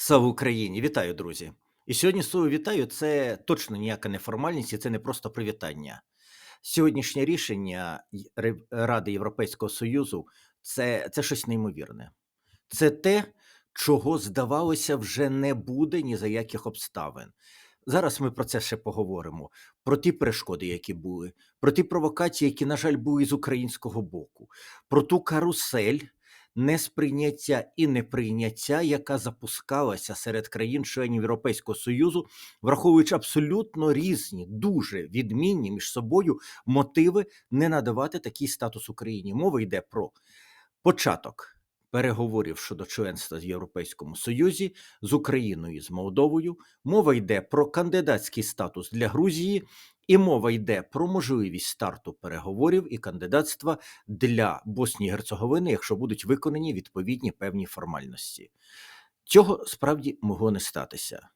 Слава Україні! Вітаю, друзі! І сьогодні слово вітаю це точно ніяка не формальність, і це не просто привітання. Сьогоднішнє рішення Ради Європейського Союзу це, це щось неймовірне. Це те, чого здавалося, вже не буде ні за яких обставин. Зараз ми про це ще поговоримо: про ті перешкоди, які були, про ті провокації, які, на жаль, були з українського боку, про ту карусель несприйняття і неприйняття, яка запускалася серед країн-членів Європейського Союзу, враховуючи абсолютно різні, дуже відмінні між собою мотиви не надавати такий статус Україні. Мова йде про початок переговорів щодо членства в Європейському Союзі з Україною і з Молдовою. Мова йде про кандидатський статус для Грузії, і мова йде про можливість старту переговорів і кандидатства для Боснії і Герцеговини, якщо будуть виконані відповідні певні формальності. Цього справді могло не статися.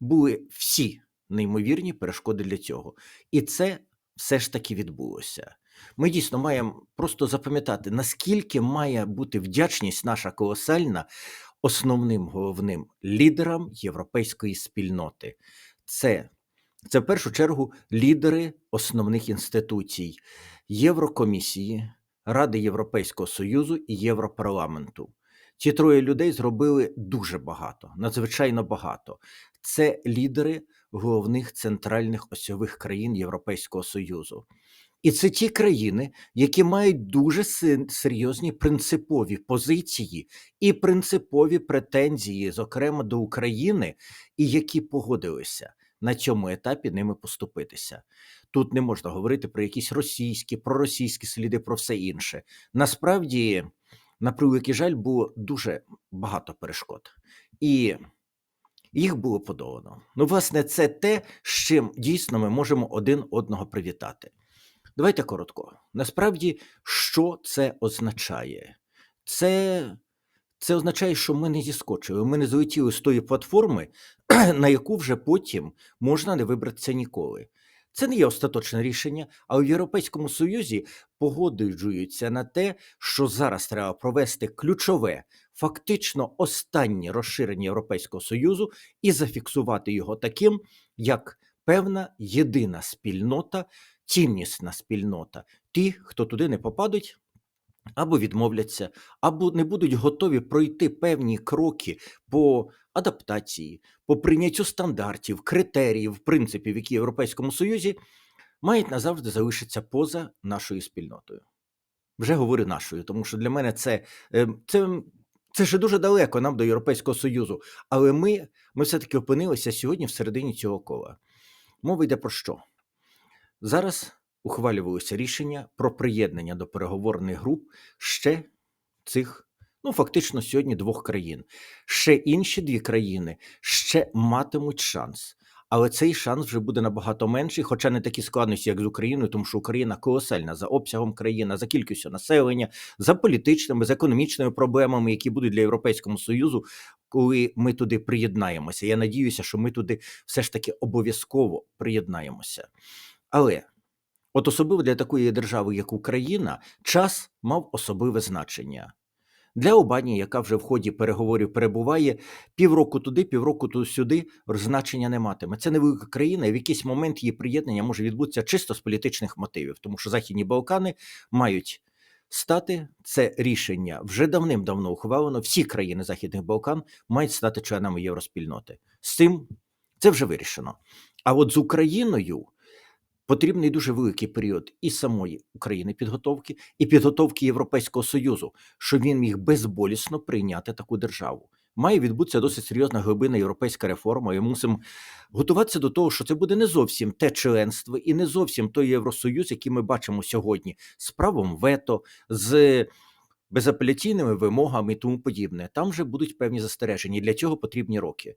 Були всі неймовірні перешкоди для цього. І це все ж таки відбулося. Ми дійсно маємо просто запам'ятати, наскільки має бути вдячність наша колосальна основним головним лідерам європейської спільноти. Це, це в першу чергу лідери основних інституцій Єврокомісії, Ради Європейського Союзу і Європарламенту. Ці троє людей зробили дуже багато, надзвичайно багато. Це лідери головних центральних осьових країн Європейського Союзу. І це ті країни, які мають дуже серйозні принципові позиції і принципові претензії, зокрема до України, і які погодилися на цьому етапі ними поступитися. Тут не можна говорити про якісь російські, проросійські сліди, про все інше. Насправді, на превеликий жаль, було дуже багато перешкод. І їх було подолано. Ну, власне, це те, з чим дійсно ми можемо один одного привітати. Давайте коротко. Насправді, що це означає? Це, це означає, що ми не зіскочили, ми не злетіли з тої платформи, на яку вже потім можна не вибратися ніколи. Це не є остаточне рішення, але в Європейському Союзі погоджуються на те, що зараз треба провести ключове, фактично останнє розширення Європейського Союзу і зафіксувати його таким, як певна єдина спільнота, ціннісна спільнота. Ті, хто туди не попадуть, або відмовляться, або не будуть готові пройти певні кроки по адаптації, по прийняттю стандартів, критеріїв, принципів, які в Європейському Союзі мають назавжди залишитися поза нашою спільнотою. Вже говорю нашою, тому що для мене це, е, це, це ще дуже далеко нам до Європейського Союзу. Але ми, ми все-таки опинилися сьогодні всередині цього кола. Мова йде про що? Зараз ухвалювалося рішення про приєднання до переговорних груп ще цих, ну фактично, сьогодні двох країн. Ще інші дві країни ще матимуть шанс. Але цей шанс вже буде набагато менший, хоча не такі складності, як з Україною, тому що Україна колосальна за обсягом країна, за кількістю населення, за політичними, за економічними проблемами, які будуть для Європейського Союзу, коли ми туди приєднаємося. Я надіюся, що ми туди все ж таки обов'язково приєднаємося. Але от особливо для такої держави, як Україна, час мав особливе значення. Для Албанії, яка вже в ході переговорів перебуває, півроку туди, півроку ту сюди значення не матиме. Це невелика країна, і в якийсь момент її приєднання може відбутися чисто з політичних мотивів, тому що Західні Балкани мають стати це рішення вже давним-давно ухвалено. Всі країни Західних Балкан мають стати членами євроспільноти. З цим це вже вирішено. А от з Україною потрібний дуже великий період і самої України підготовки, і підготовки Європейського Союзу, щоб він міг безболісно прийняти таку державу. Має відбутися досить серйозна глибина європейська реформа. І мусимо готуватися до того, що це буде не зовсім те членство і не зовсім той Євросоюз, який ми бачимо сьогодні, з правом вето, з безапеляційними вимогами і тому подібне. Там вже будуть певні застереження. і Для цього потрібні роки.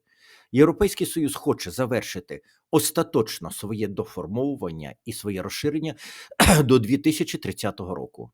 Європейський Союз хоче завершити остаточно своє доформовування і своє розширення до 2030 року.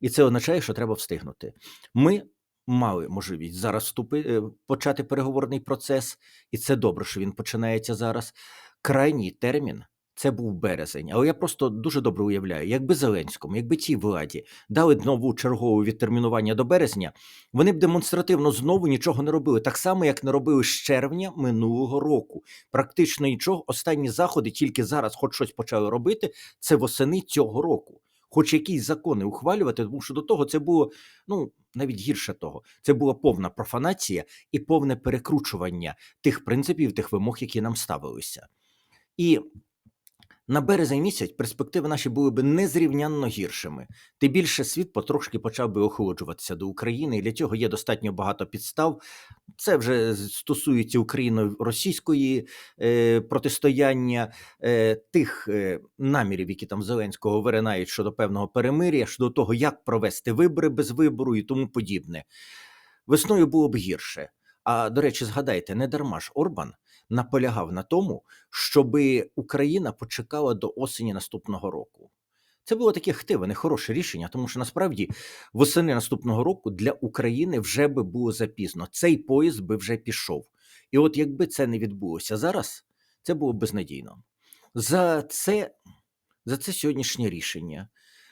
І це означає, що треба встигнути. Ми мали можливість зараз вступи, е, почати переговорний процес, і це добре, що він починається зараз. Крайній термін Це був березень, але я просто дуже добре уявляю, якби Зеленському, якби цій владі дали нову чергову відтермінування до березня, вони б демонстративно знову нічого не робили, так само як не робили з червня минулого року. Практично нічого. Останні заходи тільки зараз, хоч щось почали робити, це восени цього року. Хоч якісь закони ухвалювати, тому що до того це було ну навіть гірше того. Це була повна профанація і повне перекручування тих принципів, тих вимог, які нам ставилися. І на березень місяць перспективи наші були б незрівнянно гіршими. Тим більше світ потрошки почав би охолоджуватися до України, і для цього є достатньо багато підстав. Це вже стосується україно-російської е, протистояння, е, тих е, намірів, які там Зеленського виринають щодо певного перемир'я, щодо того, як провести вибори без вибору і тому подібне. Весною було б гірше. А до речі, згадайте, не дарма ж Орбан наполягав на тому, щоб Україна почекала до осені наступного року. Це було таке хтиве, нехороше рішення, тому що насправді восени наступного року для України вже би було запізно. Цей поїзд би вже пішов. І от якби це не відбулося зараз, це було б безнадійно. За це, за це сьогоднішнє рішення.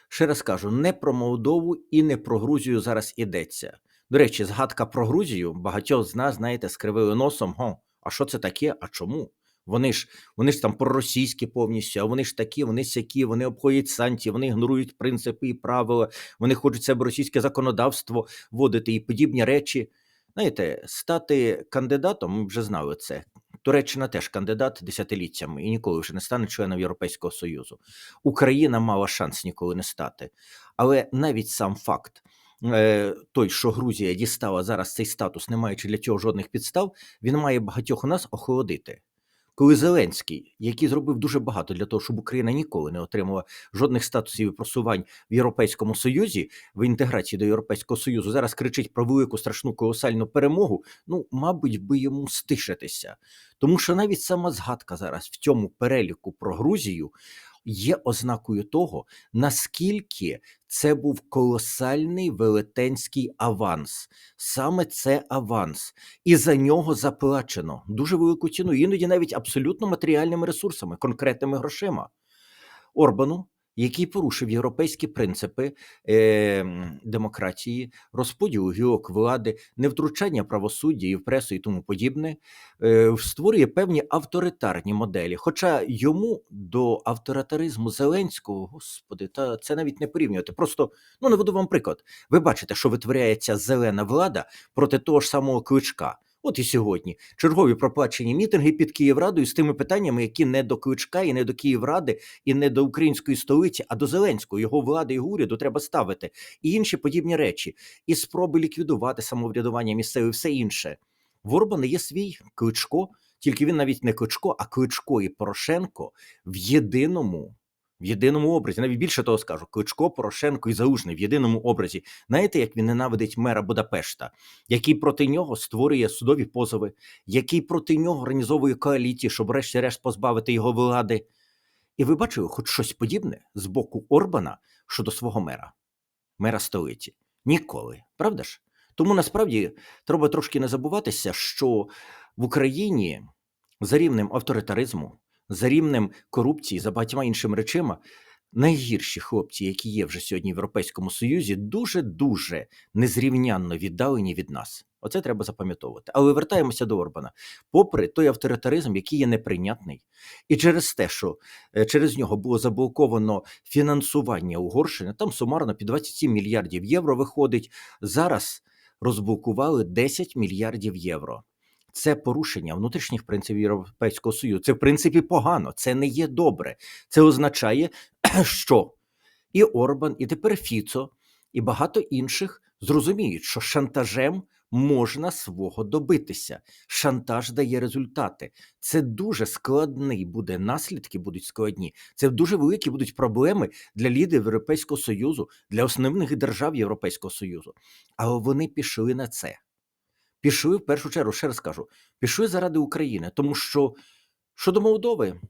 Ще раз кажу, не про Молдову і не про Грузію зараз ідеться. До речі, згадка про Грузію багатьох з нас, знаєте, скривили носом. Го, а що це таке? А чому? Вони ж вони ж там проросійські повністю, а вони ж такі, вони сякі, вони обходять санкції, вони ігнорують принципи і правила, вони хочуть себе російське законодавство вводити і подібні речі. Знаєте, стати кандидатом, ми вже знали це. Туреччина теж кандидат десятиліттями і ніколи вже не стане членом Європейського Союзу. Україна мала шанс ніколи не стати. Але навіть сам факт, той, що Грузія дістала зараз цей статус, не маючи для цього жодних підстав, він має багатьох у нас охолодити. Коли Зеленський, який зробив дуже багато для того, щоб Україна ніколи не отримала жодних статусів і просувань в Європейському Союзі в інтеграції до Європейського Союзу, зараз кричить про велику страшну колосальну перемогу. Ну, мабуть, би йому стишитися, тому що навіть сама згадка зараз в цьому переліку про Грузію є ознакою того, наскільки це був колосальний велетенський аванс. Саме це аванс, і за нього заплачено дуже велику ціну, іноді навіть абсолютно матеріальними ресурсами, конкретними грошима. Орбану, який порушив європейські принципи е, демократії, розподілу гілок влади, невтручання правосуддя і в пресу і тому подібне, е, створює певні авторитарні моделі. Хоча йому до авторитаризму Зеленського, господи, та це навіть не порівнювати. Просто ну наведу вам приклад. Ви бачите, що витворяється зелена влада проти того ж самого кличка. От і сьогодні чергові проплачені мітинги під Київрадою з тими питаннями, які не до Кличка, і не до Київради, і не до української столиці, а до Зеленського, його влади і уряду треба ставити, і інші подібні речі, і спроби ліквідувати самоврядування місцеве, все інше. В Орбана є свій кличко, тільки він навіть не кличко, а кличко і Порошенко в єдиному. В єдиному образі, навіть більше того скажу, Кличко, Порошенко і Залужний в єдиному образі. Знаєте, як він ненавидить мера Будапешта, який проти нього створює судові позови, який проти нього організовує коаліції, щоб врешті-решт позбавити його влади. І ви бачили хоч щось подібне з боку Орбана щодо свого мера, мера столиці? Ніколи, правда ж? Тому насправді треба трошки не забуватися, що в Україні за рівнем авторитаризму за рівнем корупції, за багатьма іншими речима, найгірші хлопці, які є вже сьогодні в Європейському Союзі, дуже дуже незрівнянно віддалені від нас. Оце треба запам'ятовувати. Але вертаємося до Орбана, попри той авторитаризм, який є неприйнятний, і через те, що е, через нього було заблоковано фінансування Угорщини, там сумарно під 27 мільярдів євро виходить. Зараз розблокували 10 мільярдів євро. Це порушення внутрішніх принципів Європейського Союзу. Це в принципі погано, це не є добре. Це означає, що і Орбан, і тепер Фіцо, і багато інших зрозуміють, що шантажем можна свого добитися. Шантаж дає результати. Це дуже складний буде наслідки, будуть складні. Це дуже великі будуть проблеми для лідерів Європейського Союзу, для основних держав Європейського Союзу. Але вони пішли на це пішли в першу чергу, ще раз кажу, пішли заради України, тому що щодо Молдови,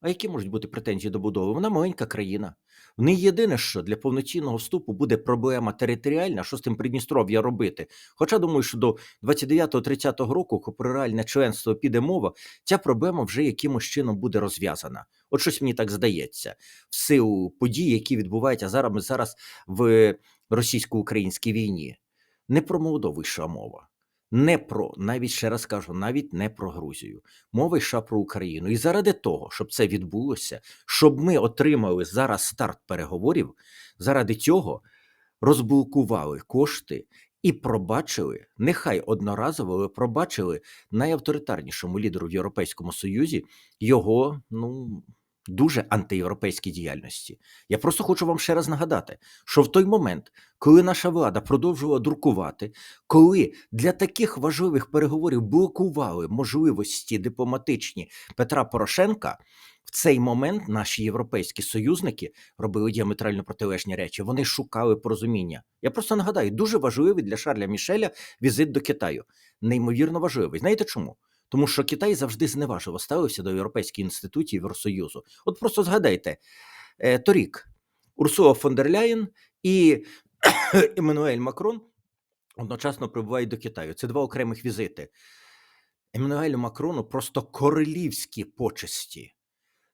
А які можуть бути претензії до будови? Вона маленька країна. В неї єдине, що для повноцінного вступу буде проблема територіальна, що з тим Придністров'я робити. Хоча думаю, що до 29-30 року, коли про реальне членство піде мова, ця проблема вже якимось чином буде розв'язана. От щось мені так здається, в силу подій, які відбуваються зараз зараз в російсько-українській війні. Не про Молдову йшла мова. Не про, навіть ще раз кажу, навіть не про Грузію. Мова йшла про Україну. І заради того, щоб це відбулося, щоб ми отримали зараз старт переговорів, заради цього розблокували кошти і пробачили, нехай одноразово, але пробачили найавторитарнішому лідеру в Європейському Союзі його, ну. Дуже антиєвропейській діяльності. Я просто хочу вам ще раз нагадати, що в той момент, коли наша влада продовжувала друкувати, коли для таких важливих переговорів блокували можливості дипломатичні Петра Порошенка, в цей момент наші європейські союзники робили діаметрально протилежні речі. Вони шукали порозуміння. Я просто нагадаю, дуже важливий для Шарля Мішеля візит до Китаю. Неймовірно важливий. Знаєте чому? Тому що Китай завжди зневажливо ставився до європейських інституцій Євросоюзу. От просто згадайте, е, торік Урсула фон дер Ляєн і Еммануель Макрон одночасно прибувають до Китаю. Це два окремих візити. Еммануелю Макрону просто королівські почесті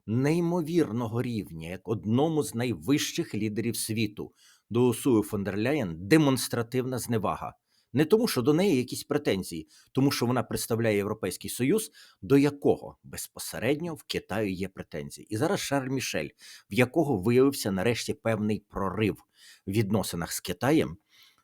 неймовірного рівня, як одному з найвищих лідерів світу. До Урсули фон дер Ляєн демонстративна зневага. Не тому, що до неї якісь претензії, тому що вона представляє Європейський Союз, до якого безпосередньо в Китаї є претензії. І зараз Шарль Мішель, в якого виявився нарешті певний прорив в відносинах з Китаєм,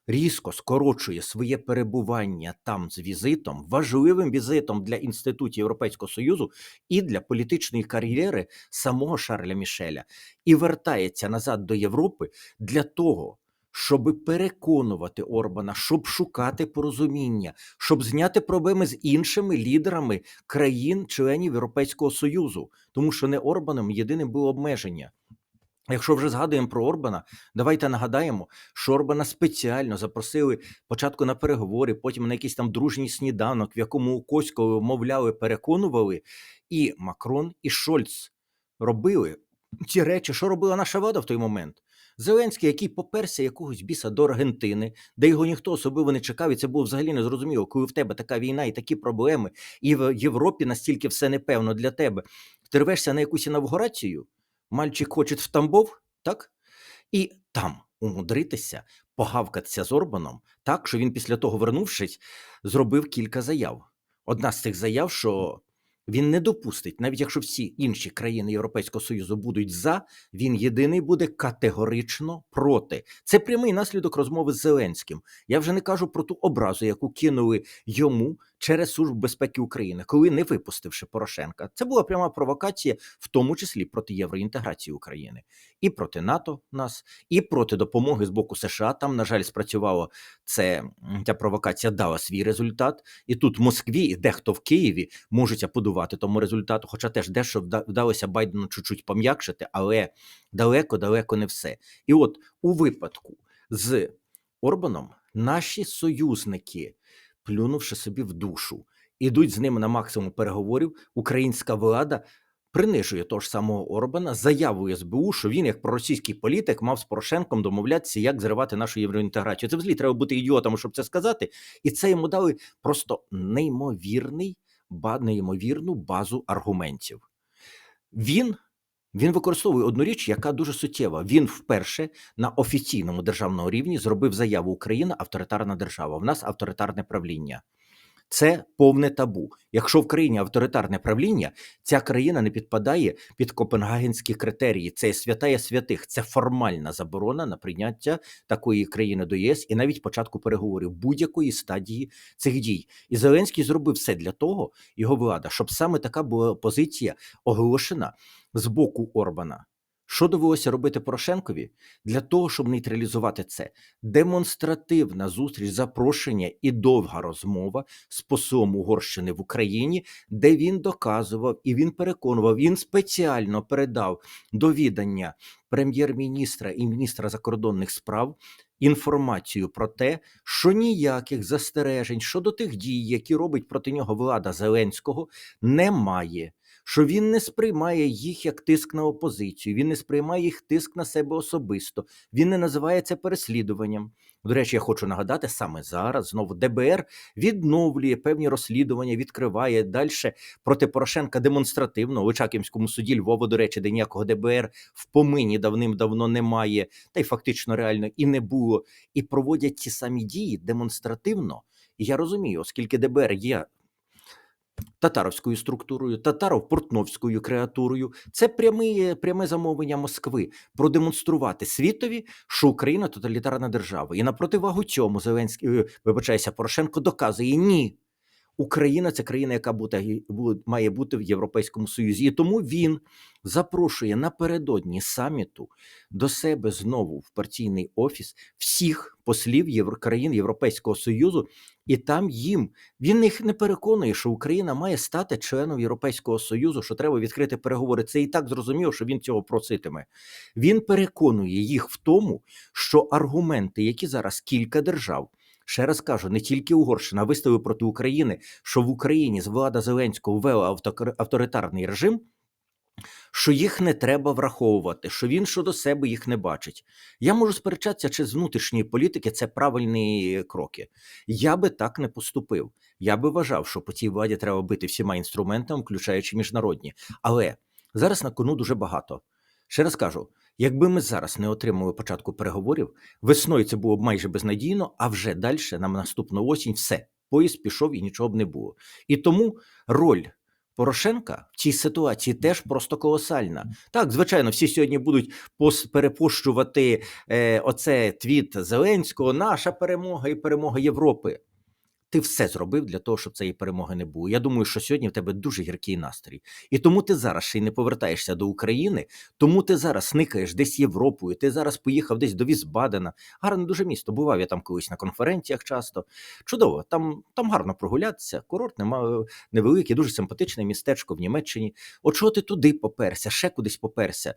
різко скорочує своє перебування там з візитом, важливим візитом для інститутів Європейського Союзу і для політичної кар'єри самого Шарля Мішеля, і вертається назад до Європи для того щоб переконувати Орбана, щоб шукати порозуміння, щоб зняти проблеми з іншими лідерами країн-членів Європейського Союзу, тому що не Орбаном єдиним було обмеження. Якщо вже згадуємо про Орбана, давайте нагадаємо, що Орбана спеціально запросили спочатку на переговори, потім на якийсь там дружній сніданок, в якому Коського мовляли, переконували, і Макрон, і Шольц робили ті речі, що робила наша влада в той момент. Зеленський, який поперся якогось біса до Аргентини, де його ніхто особливо не чекав, і це було взагалі незрозуміло, коли в тебе така війна і такі проблеми, і в Європі настільки все непевно для тебе. Ти рвешся на якусь інавгурацію, мальчик хоче в Тамбов, так? І там умудритися погавкатися з Орбаном так, що він після того, вернувшись, зробив кілька заяв. Одна з цих заяв, що він не допустить, навіть якщо всі інші країни Європейського Союзу будуть за, він єдиний буде категорично проти. Це прямий наслідок розмови з Зеленським. Я вже не кажу про ту образу, яку кинули йому через Службу безпеки України, коли не випустивши Порошенка. Це була пряма провокація, в тому числі проти євроінтеграції України, і проти НАТО нас, і проти допомоги з боку США. Там, на жаль, спрацювало це ця провокація дала свій результат. І тут в Москві і дехто в Києві можуть аподувати тому результату, хоча теж дещо вдалося Байдену чуть-чуть пом'якшити, але далеко-далеко не все. І от у випадку з Орбаном наші союзники плюнувши собі в душу, ідуть з ними на максимум переговорів. Українська влада принижує того ж самого Орбана, заявує СБУ, що він, як проросійський політик, мав з Порошенком домовлятися, як зривати нашу євроінтеграцію. Це взагалі треба бути ідіотом, щоб це сказати. І це йому дали просто неймовірний, неймовірну базу аргументів. Він. Він використовує одну річ, яка дуже суттєва. Він вперше на офіційному державному рівні зробив заяву Україна авторитарна держава. В нас авторитарне правління. Це повне табу. Якщо в країні авторитарне правління, ця країна не підпадає під копенгагенські критерії. Це святая святих, це формальна заборона на прийняття такої країни до ЄС і навіть початку переговорів будь-якої стадії цих дій. І Зеленський зробив все для того, його влада, щоб саме така була позиція оголошена з боку Орбана. Що довелося робити Порошенкові для того, щоб нейтралізувати це? Демонстративна зустріч, запрошення і довга розмова з послом Угорщини в Україні, де він доказував і він переконував, він спеціально передав до відання прем'єр-міністра і міністра закордонних справ інформацію про те, що ніяких застережень щодо тих дій, які робить проти нього влада Зеленського, немає що він не сприймає їх як тиск на опозицію, він не сприймає їх тиск на себе особисто, він не називає це переслідуванням. До речі, я хочу нагадати, саме зараз знову ДБР відновлює певні розслідування, відкриває далі проти Порошенка демонстративно. У Очаківському суді Львова, до речі, де ніякого ДБР в помині давним-давно немає, та й фактично реально і не було. І проводять ті самі дії демонстративно. І я розумію, оскільки ДБР є татаровською структурою, татаро-портновською креатурою, це пряме, пряме замовлення Москви продемонструвати світові, що Україна тоталітарна держава. І на противагу цьому Зеленський, е, вибачайся, Порошенко доказує ні. Україна це країна, яка буде, має бути в Європейському Союзі. І тому він запрошує напередодні саміту до себе знову в партійний офіс всіх послів євро, країн Європейського Союзу, і там їм він їх не переконує, що Україна має стати членом Європейського Союзу, що треба відкрити переговори. Це і так зрозуміло, що він цього проситиме. Він переконує їх в тому, що аргументи, які зараз кілька держав. Ще раз кажу, не тільки Угорщина виставив проти України, що в Україні з влада Зеленського ввела авторитарний режим, що їх не треба враховувати, що він щодо себе їх не бачить. Я можу сперечатися, чи з внутрішньої політики це правильні кроки. Я би так не поступив. Я би вважав, що по цій владі треба бити всіма інструментами, включаючи міжнародні. Але зараз на кону дуже багато. Ще раз кажу: якби ми зараз не отримали початку переговорів, весною це було б майже безнадійно, а вже далі, на наступну осінь, все. Поїзд пішов і нічого б не було. І тому роль Порошенка в цій ситуації теж просто колосальна. Так, звичайно, всі сьогодні будуть перепощувати е, оце твіт Зеленського, наша перемога і перемога Європи. Ти все зробив для того, щоб цієї перемоги не було. Я думаю, що сьогодні в тебе дуже гіркий настрій. І тому ти зараз ще й не повертаєшся до України, тому ти зараз никаєш десь Європою, ти зараз поїхав десь до Візбадена. Гарне дуже місто. Бував я там колись на конференціях часто. Чудово, там, там гарно прогулятися. Курорт нема, невеликий, дуже симпатичне містечко в Німеччині. От чого ти туди поперся, ще кудись поперся?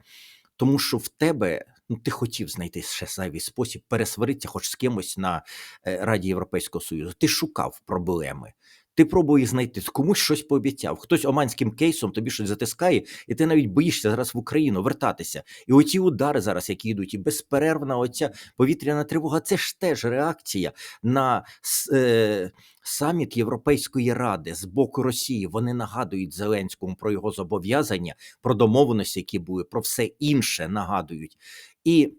Тому що в тебе ну ти хотів знайти ще зайвий спосіб пересваритися хоч з кимось на е, Раді Європейського Союзу. Ти шукав проблеми. Ти пробував їх знайти, комусь щось пообіцяв. Хтось оманським кейсом тобі щось затискає, і ти навіть боїшся зараз в Україну вертатися. І оці удари зараз, які йдуть, і безперервна оця повітряна тривога, це ж теж реакція на е, саміт Європейської ради з боку Росії. Вони нагадують Зеленському про його зобов'язання, про домовленості, які були, про все інше нагадують. І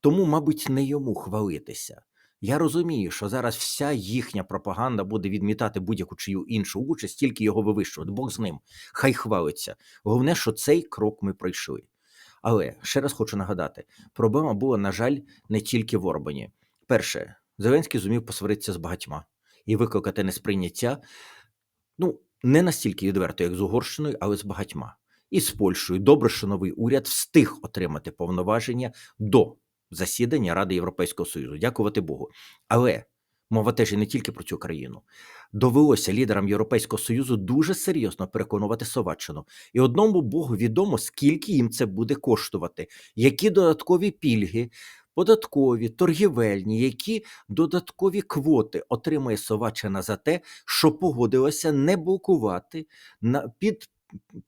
тому, мабуть, не йому хвалитися. Я розумію, що зараз вся їхня пропаганда буде відмітати будь-яку чию іншу участь, тільки його вивищувати. Бог з ним. Хай хвалиться. Головне, що цей крок ми пройшли. Але ще раз хочу нагадати: проблема була, на жаль, не тільки в Орбані. Перше, Зеленський зумів посваритися з багатьма і викликати несприйняття. Ну, не настільки відверто, як з Угорщиною, але з багатьма. І з Польщею. Добре, що новий уряд встиг отримати повноваження до засідання Ради Європейського Союзу. Дякувати Богу. Але мова теж і не тільки про цю країну. Довелося лідерам Європейського Союзу дуже серйозно переконувати Словаччину. І одному Богу відомо, скільки їм це буде коштувати, які додаткові пільги. Податкові, торгівельні, які додаткові квоти отримає Словаччина за те, що погодилася не блокувати на під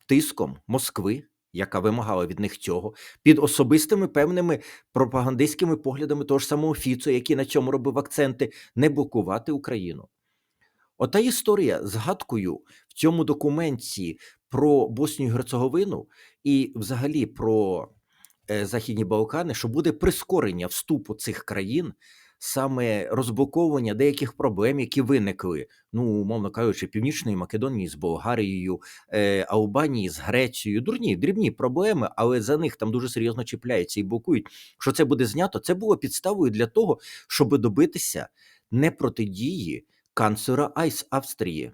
тиском Москви, яка вимагала від них цього, під особистими певними пропагандистськими поглядами того ж самого Фіцо, який на цьому робив акценти, не блокувати Україну. Ота історія згадкою в цьому документі про Боснію і Герцеговину і взагалі про е, Західні Балкани, що буде прискорення вступу цих країн, саме розблоковування деяких проблем, які виникли, ну, умовно кажучи, Північної Македонії з Болгарією, е, Албанії з Грецією. Дурні, дрібні проблеми, але за них там дуже серйозно чіпляються і блокують. Що це буде знято? Це було підставою для того, щоб добитися не протидії канцлера Айс Австрії.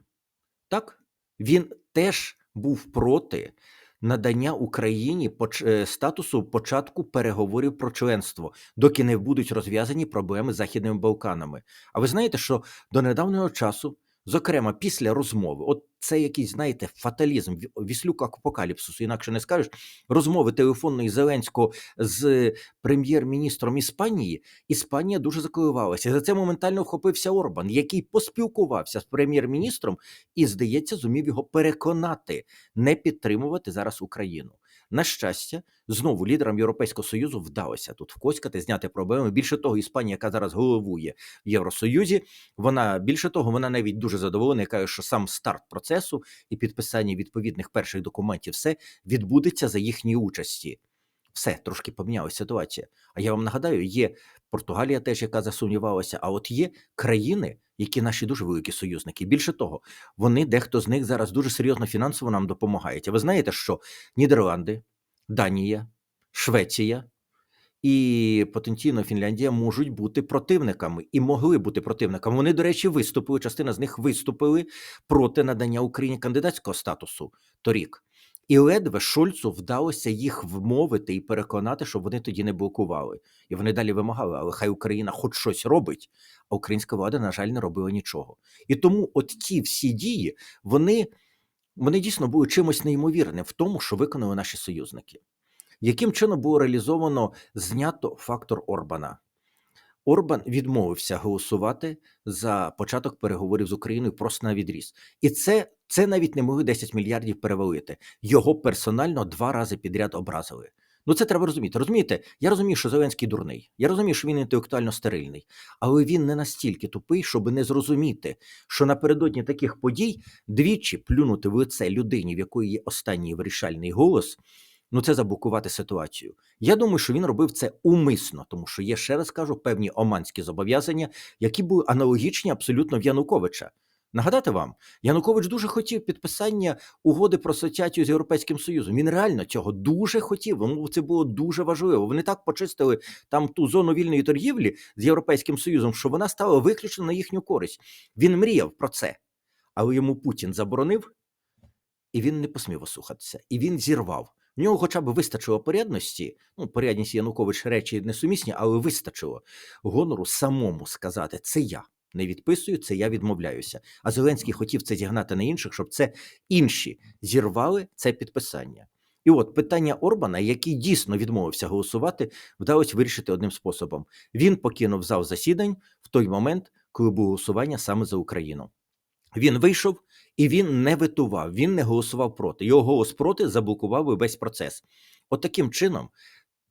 Так, він теж був проти надання Україні е, статусу початку переговорів про членство, доки не будуть розв'язані проблеми з Західними Балканами. А ви знаєте, що до недавнього часу зокрема після розмови, от це якийсь, знаєте, фаталізм, ві- віслюк апокаліпсису, інакше не скажеш, розмови телефонної Зеленського з прем'єр-міністром Іспанії, Іспанія дуже заколивалася. За це моментально вхопився Орбан, який поспілкувався з прем'єр-міністром і, здається, зумів його переконати не підтримувати зараз Україну. На щастя, знову лідерам Європейського союзу вдалося тут вкоськати, зняти проблеми. Більше того, Іспанія, яка зараз головує в Євросоюзі, вона більше того, вона навіть дуже задоволена. каже, що сам старт процесу і підписання відповідних перших документів все відбудеться за їхньої участі. Все трошки помінялася ситуація. А я вам нагадаю, є Португалія, теж яка засумнівалася. А от є країни, які наші дуже великі союзники. Більше того, вони дехто з них зараз дуже серйозно фінансово нам допомагають. А ви знаєте, що Нідерланди, Данія, Швеція і потенційно Фінляндія можуть бути противниками і могли бути противниками. Вони, до речі, виступили. Частина з них виступили проти надання Україні кандидатського статусу торік. І ледве Шольцу вдалося їх вмовити і переконати, щоб вони тоді не блокували. І вони далі вимагали, але хай Україна хоч щось робить, а українська влада, на жаль, не робила нічого. І тому от ті всі дії, вони, вони дійсно були чимось неймовірним в тому, що виконали наші союзники. Яким чином було реалізовано знято фактор Орбана? Орбан відмовився голосувати за початок переговорів з Україною просто на відріз. І це, це навіть не могли 10 мільярдів перевалити. Його персонально два рази підряд образили. Ну це треба розуміти. Розумієте, я розумію, що Зеленський дурний. Я розумію, що він інтелектуально стерильний, але він не настільки тупий, щоб не зрозуміти, що напередодні таких подій двічі плюнути в лице людині, в якої є останній вирішальний голос. Ну, це заблокувати ситуацію. Я думаю, що він робив це умисно, тому що є ще раз кажу певні оманські зобов'язання, які були аналогічні абсолютно в Януковича. Нагадати вам, Янукович дуже хотів підписання угоди про асоціацію з Європейським Союзом. Він реально цього дуже хотів. Йому це було дуже важливо. Вони так почистили там ту зону вільної торгівлі з Європейським Союзом, що вона стала виключно на їхню користь. Він мріяв про це, але йому Путін заборонив, і він не посмів ослухатися. І він зірвав. В нього хоча б вистачило порядності. Ну, порядність Янукович речі несумісні, але вистачило гонору самому сказати: це я не відписую, це я відмовляюся. А Зеленський хотів це зігнати на інших, щоб це інші зірвали це підписання. І от питання Орбана, який дійсно відмовився голосувати, вдалося вирішити одним способом: він покинув зал засідань в той момент, коли було голосування саме за Україну. Він вийшов і він не витував, він не голосував проти. Його голос проти заблокував весь процес. От таким чином,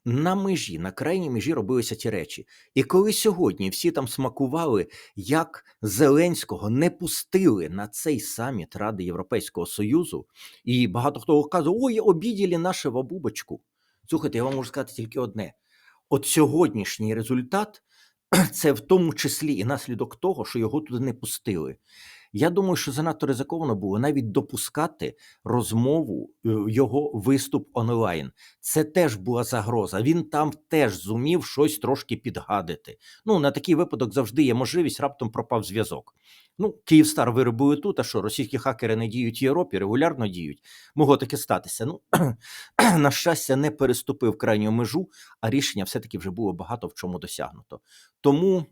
на межі, на крайній межі робилися ті речі. І коли сьогодні всі там смакували, як Зеленського не пустили на цей саміт Ради Європейського Союзу, і багато хто казав, ой, обіділи нашого бубочку. Слухайте, я вам можу сказати тільки одне: от сьогоднішній результат це в тому числі і наслідок того, що його туди не пустили. Я думаю, що занадто ризиковано було навіть допускати розмову е, його виступ онлайн. Це теж була загроза. Він там теж зумів щось трошки підгадити. Ну на такий випадок завжди є можливість, раптом пропав зв'язок. Ну, Київстар виробили тут, а що російські хакери не діють в Європі, регулярно діють. Могло таке статися. Ну на щастя, не переступив крайню межу, а рішення все-таки вже було багато в чому досягнуто. Тому,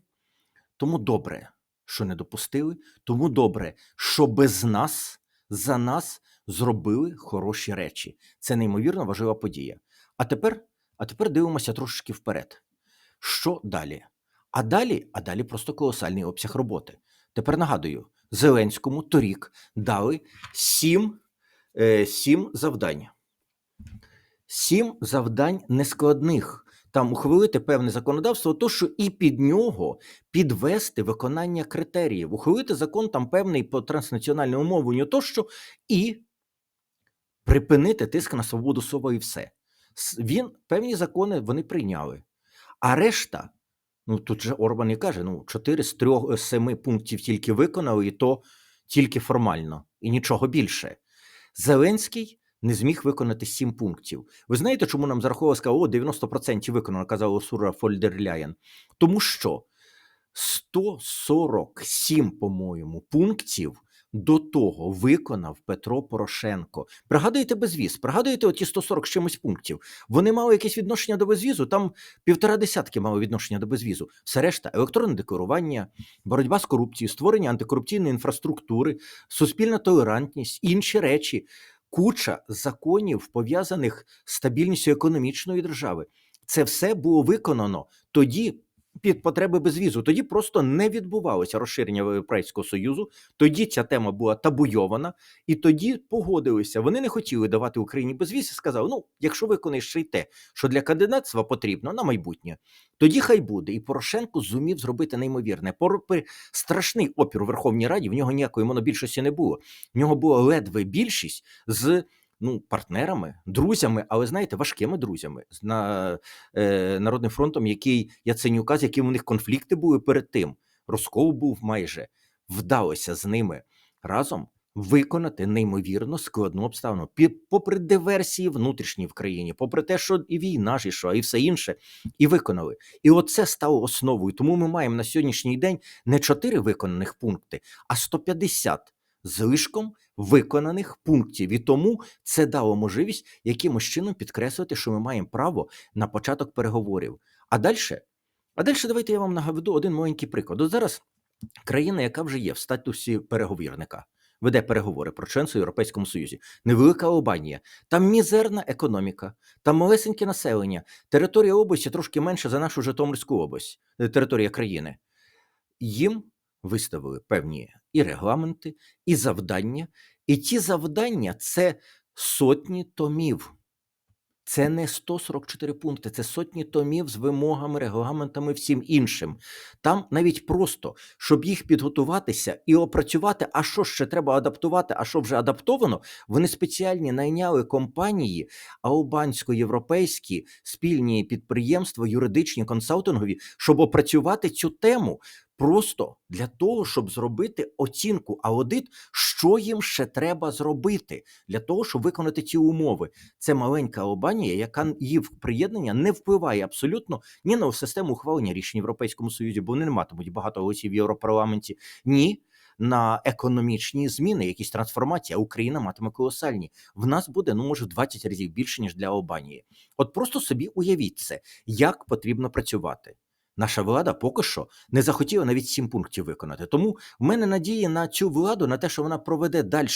Тому добре що не допустили. Тому добре, що без нас за нас зробили хороші речі. Це неймовірно важлива подія. А тепер, а тепер дивимося трошечки вперед. Що далі? А далі, а далі просто колосальний обсяг роботи. Тепер нагадую, Зеленському торік дали сім, е, сім завдань. Сім завдань нескладних там ухвалити певне законодавство, то що і під нього підвести виконання критеріїв, ухвалити закон там певний по транснаціональному мовленню, тощо і припинити тиск на свободу слова і все. Він певні закони вони прийняли. А решта, ну тут же Орбан і каже: ну, 4 з 3 з 7 пунктів тільки виконали, і то тільки формально, і нічого більше. Зеленський не зміг виконати сім пунктів. Ви знаєте, чому нам зараховували, сказали, о, 90% виконано, казала Сура Фольдерляєн? Тому що 147, по-моєму, пунктів до того виконав Петро Порошенко. Пригадуєте безвіз? Пригадуєте оті 140 з чимось пунктів? Вони мали якесь відношення до безвізу, там півтора десятки мали відношення до безвізу. Все решта електронне декларування, боротьба з корупцією, створення антикорупційної інфраструктури, суспільна толерантність, інші речі, куча законів, пов'язаних з стабільністю економічної держави. Це все було виконано тоді. Під потреби безвізу тоді просто не відбувалося розширення Європейського союзу. Тоді ця тема була табуйована, і тоді погодилися. Вони не хотіли давати Україні безвіз і сказали: ну, якщо виконаєш ще й те, що для кандидатства потрібно на майбутнє, тоді хай буде. І Порошенко зумів зробити неймовірне. Попри страшний опір у Верховній Раді, в нього ніякої монобільшості не було. В нього була ледве більшість з. Ну, партнерами, друзями, але знаєте, важкими друзями з на, е, Народним фронтом, який Яценюка, з яким у них конфлікти були перед тим. Розкол був майже вдалося з ними разом виконати неймовірно складну обставину. Під, попри диверсії внутрішні в країні, попри те, що і війна ж ішла, і все інше, і виконали. І оце стало основою. Тому ми маємо на сьогоднішній день не 4 виконаних пункти, а 150 злишком виконаних пунктів. І тому це дало можливість якимось чином підкреслити, що ми маємо право на початок переговорів. А далі, а далі давайте я вам наведу один маленький приклад. От зараз країна, яка вже є в статусі переговірника. Веде переговори про членство в Європейському Союзі, невелика Албанія, там мізерна економіка, там малесеньке населення, територія області трошки менша за нашу Житомирську область, е, територія країни. Їм виставили певні і регламенти, і завдання. І ті завдання це сотні томів. Це не 144 пункти, це сотні томів з вимогами, регламентами, всім іншим. Там навіть просто, щоб їх підготуватися і опрацювати, а що ще треба адаптувати, а що вже адаптовано, вони спеціальні найняли компанії албансько-європейські спільні підприємства, юридичні, консалтингові, щоб опрацювати цю тему. Просто для того, щоб зробити оцінку аудит, що їм ще треба зробити для того, щоб виконати ці умови. Це маленька Албанія, яка її приєднання не впливає абсолютно ні на систему ухвалення рішень в Європейському Союзі, бо вони не матимуть багато голосів в Європарламенті, ні на економічні зміни, якісь трансформації. А Україна матиме колосальні. В нас буде ну може в 20 разів більше ніж для Албанії. От просто собі уявіть це, як потрібно працювати. Наша влада поки що не захотіла навіть сім пунктів виконати. Тому в мене надії на цю владу, на те, що вона проведе далі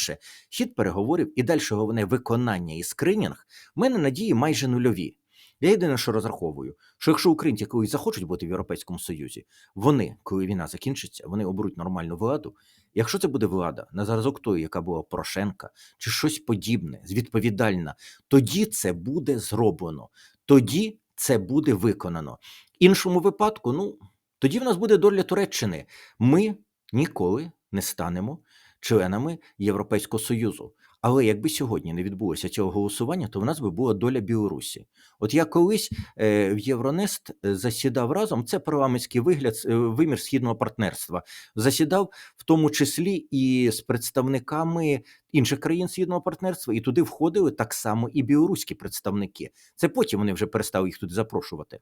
хід переговорів і далі головне виконання і скринінг. В мене надії майже нульові. Я єдине, що розраховую, що якщо українці колись захочуть бути в Європейському Союзі, вони, коли війна закінчиться, вони оберуть нормальну владу. Якщо це буде влада на зразок тої, яка була Порошенка, чи щось подібне, відповідальна, тоді це буде зроблено. Тоді це буде виконано. Іншому випадку, ну тоді в нас буде доля Туреччини. Ми ніколи не станемо членами Європейського Союзу. Але якби сьогодні не відбулося цього голосування, то в нас би була доля Білорусі. От я колись е, в Євронест засідав разом. Це парламентський вигляд, е, вимір східного партнерства. Засідав в тому числі і з представниками інших країн східного партнерства, і туди входили так само і білоруські представники. Це потім вони вже перестали їх туди запрошувати.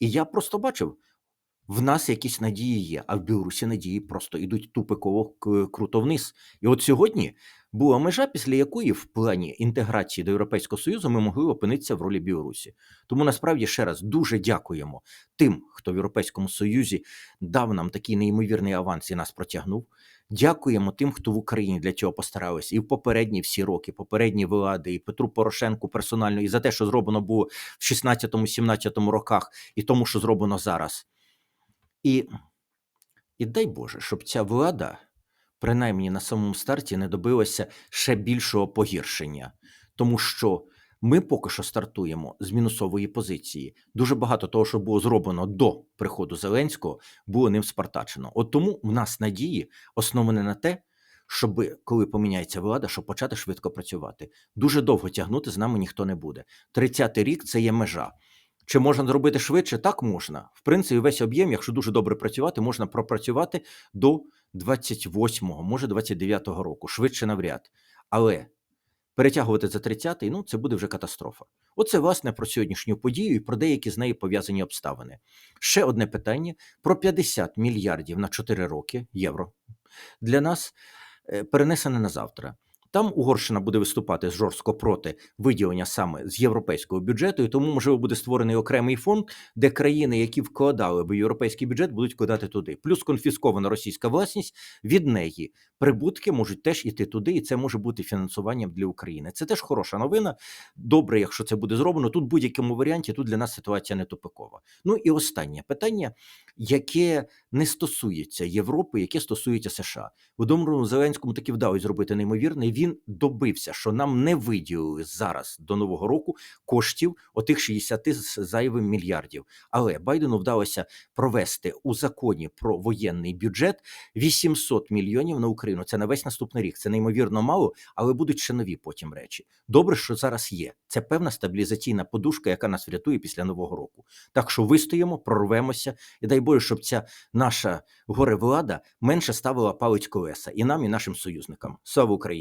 І я просто бачив, в нас якісь надії є, а в Білорусі надії просто йдуть тупиково круто вниз. І от сьогодні була межа, після якої в плані інтеграції до Європейського Союзу ми могли опинитися в ролі Білорусі. Тому насправді ще раз дуже дякуємо тим, хто в Європейському Союзі дав нам такий неймовірний аванс і нас протягнув. Дякуємо тим, хто в Україні для цього постарався, і в попередні всі роки, попередні влади, і Петру Порошенку персонально, і за те, що зроблено було в 16-17 роках, і тому, що зроблено зараз. І, І дай Боже, щоб ця влада, принаймні на самому старті, не добилася ще більшого погіршення, тому що. Ми поки що стартуємо з мінусової позиції. Дуже багато того, що було зроблено до приходу Зеленського, було ним спартачено. От тому в нас надії основане на те, щоб коли поміняється влада, щоб почати швидко працювати. Дуже довго тягнути з нами ніхто не буде. 30-й рік це є межа. Чи можна зробити швидше? Так можна. В принципі, весь об'єм, якщо дуже добре працювати, можна пропрацювати до 28-го, може 29-го року, швидше навряд. Але перетягувати за 30-й, ну це буде вже катастрофа. Оце власне про сьогоднішню подію і про деякі з нею пов'язані обставини. Ще одне питання: про 50 мільярдів на 4 роки євро. Для нас е, перенесене на завтра. Там Угорщина буде виступати жорстко проти виділення саме з європейського бюджету, і тому можливо буде створений окремий фонд, де країни, які вкладали в європейський бюджет, будуть вкладати туди. Плюс конфіскована російська власність від неї. Прибутки можуть теж іти туди, і це може бути фінансуванням для України. Це теж хороша новина. Добре, якщо це буде зроблено. Тут в будь-якому варіанті тут для нас ситуація не тупикова. Ну і останнє питання, яке не стосується Європи, яке стосується США. Володимиру Зеленському таки вдалося зробити неймовірне. Він добився, що нам не виділили зараз до нового року коштів отих 60 з зайвим мільярдів. Але Байдену вдалося провести у законі про воєнний бюджет 800 мільйонів на Україну. Це на весь наступний рік. Це неймовірно мало, але будуть ще нові потім речі. Добре, що зараз є. Це певна стабілізаційна подушка, яка нас врятує після нового року. Так що вистоїмо, прорвемося, і дай Боже, щоб ця наша горе влада менше ставила палець колеса і нам, і нашим союзникам. Слава Україні!